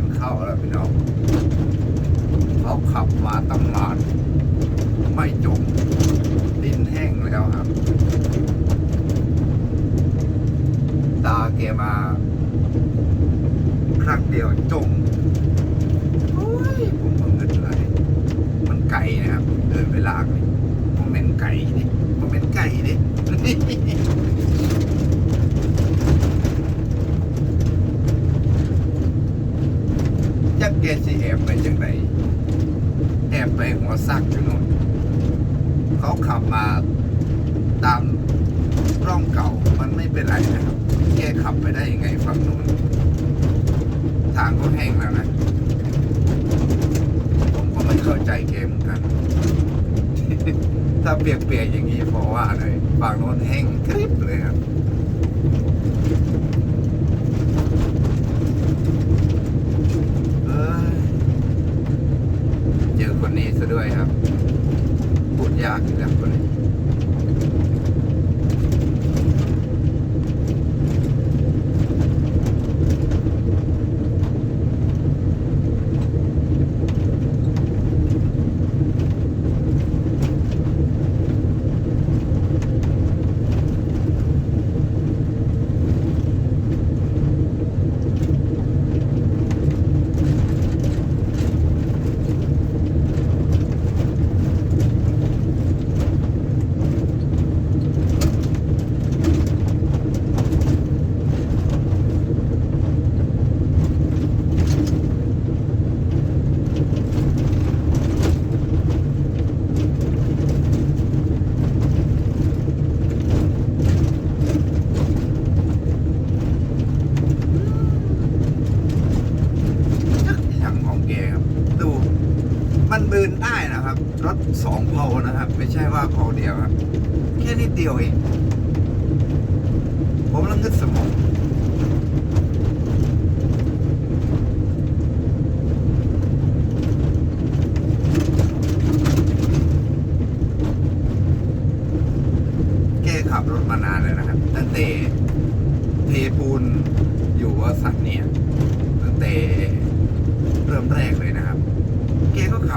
านเข้าแล้วพี่น้องเขาขับมาตั้งนานไม่จมดินแห้งแล้วครับ ตาเกมา ครั้งเดียวจมผมเพิ่งนึกเลยมันไก่นะครับ เดินเวลากเลมันเป็นไก่นี่มันเป็นไก่นี่ ยสิแอบไปจังไหนแอบไปหัวซักอยู่นู่นเขาขับมา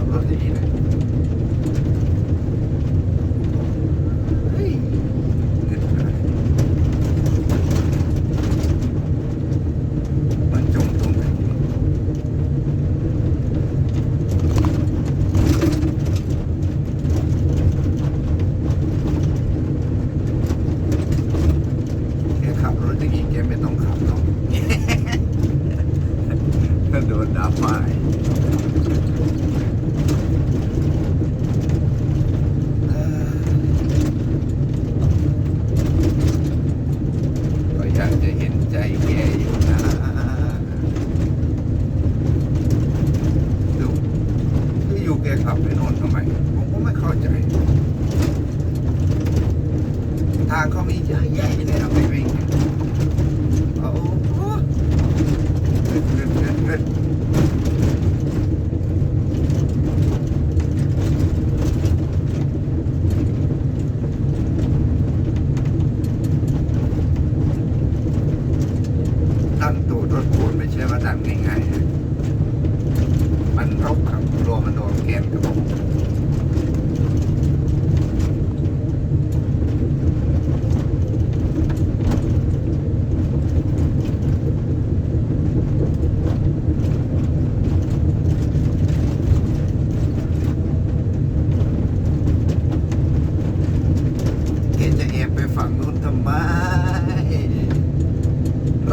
Aberdeen.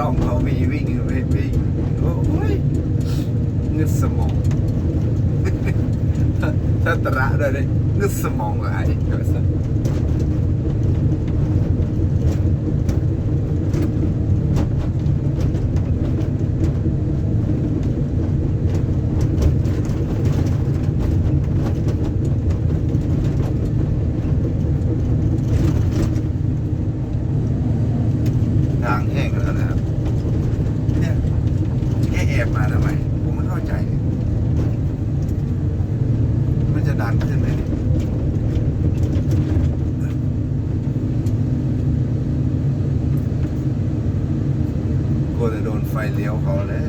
ต้องเขาไม่วิ่งไม่วิ่งโอ้ยนึกสมองถ้าตระได้เลยเงืสมองหลายก็สั ยบมาทำไมผมไม่เข้าใจ มันจะดันขึ้นไหมกลัวจะโดนไฟเลี้ยวเขาแล้ว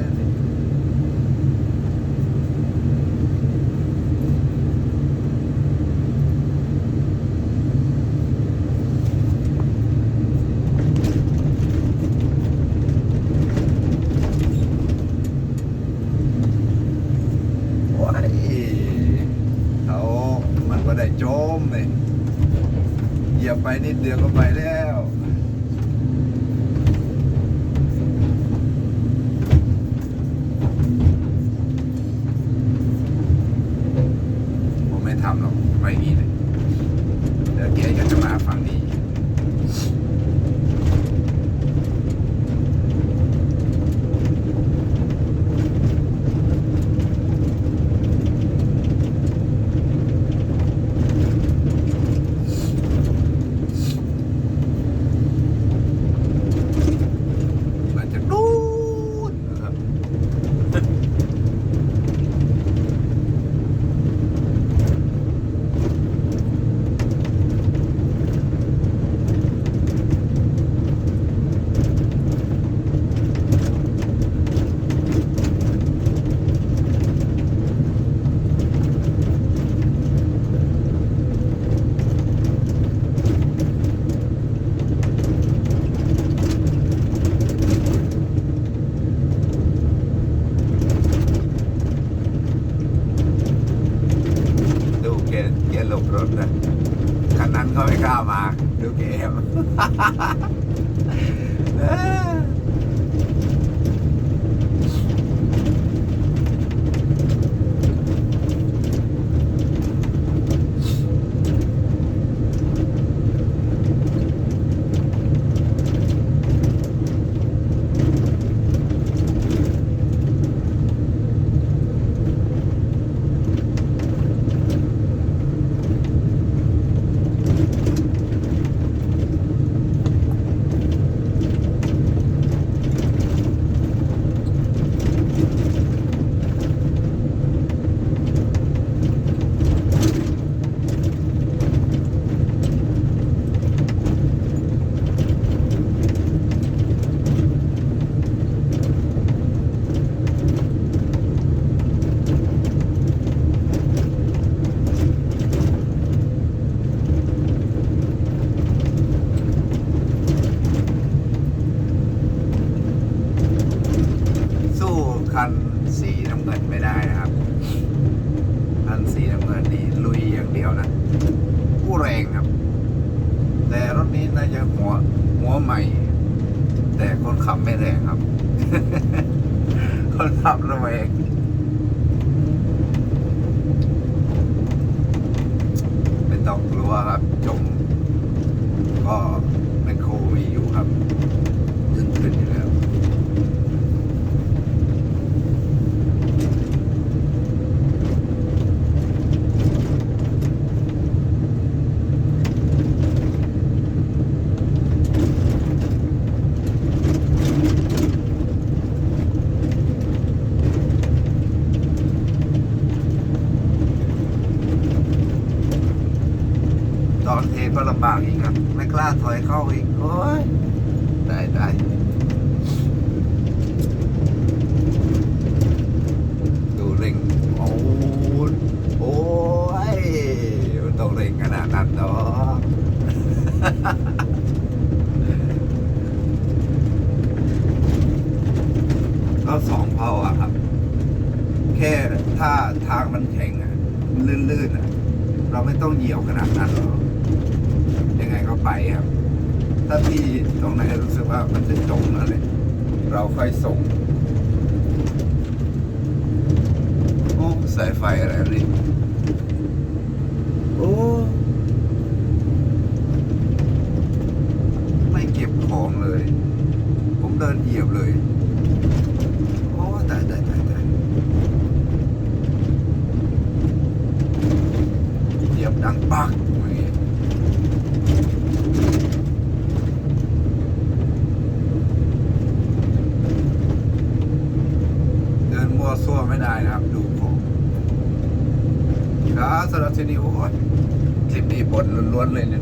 ได้จมเลยเหยียบไปนิดเดียวก็ไปแล้ เกียร์หลบรถนะคันนั้นเขาไม่กล้ามา ดูเกม สู้คันสีน้ำเงินไม่ได้นะครับ คันสีน้ำเงินนี่ลุยอย่างเดีย วนะผู้แรงครับ แต่รถนี้น่าจะหัวหัวใหม่ แต่คนขับไม่แรงครับ คนขับระแวงไม่ต้องกลัวครับจมก็แมคโครมีอยู่ครับขึ้นขึ้นอยู่แล้ว ตอนเท ก็ลำบากอีกครับไม่กล้าถอยเข้าอีกโอ้ยได้ได้ดูเร่งโอ้ยโอ้ยต้องเร่งขนาดนั้นเนาะก็สองเพาอะครับ แค่ถ้าทางมันแข็งอะลื่นๆอะเราไม่ต้องเหยียวขนาดนั้นหรอก ยังไงก็ไปครับ ถ้าที่ตรงไหนรู้สึกว่ามันจะจมอะไรเราค่อยส่งโอ้สายไฟอะไรนี่โอ้ไม่เก็บของเลย ผมเดินเหยียบเลยโอ้ตายตายตายตายเหยียบดังปักอย่างงี้เดินมัว ซั่วไม่ได้นะครับ ดูผมครับสำหรับที่นี่โอ้ยคลิปนี้บทล้วนๆเลยเนี่ย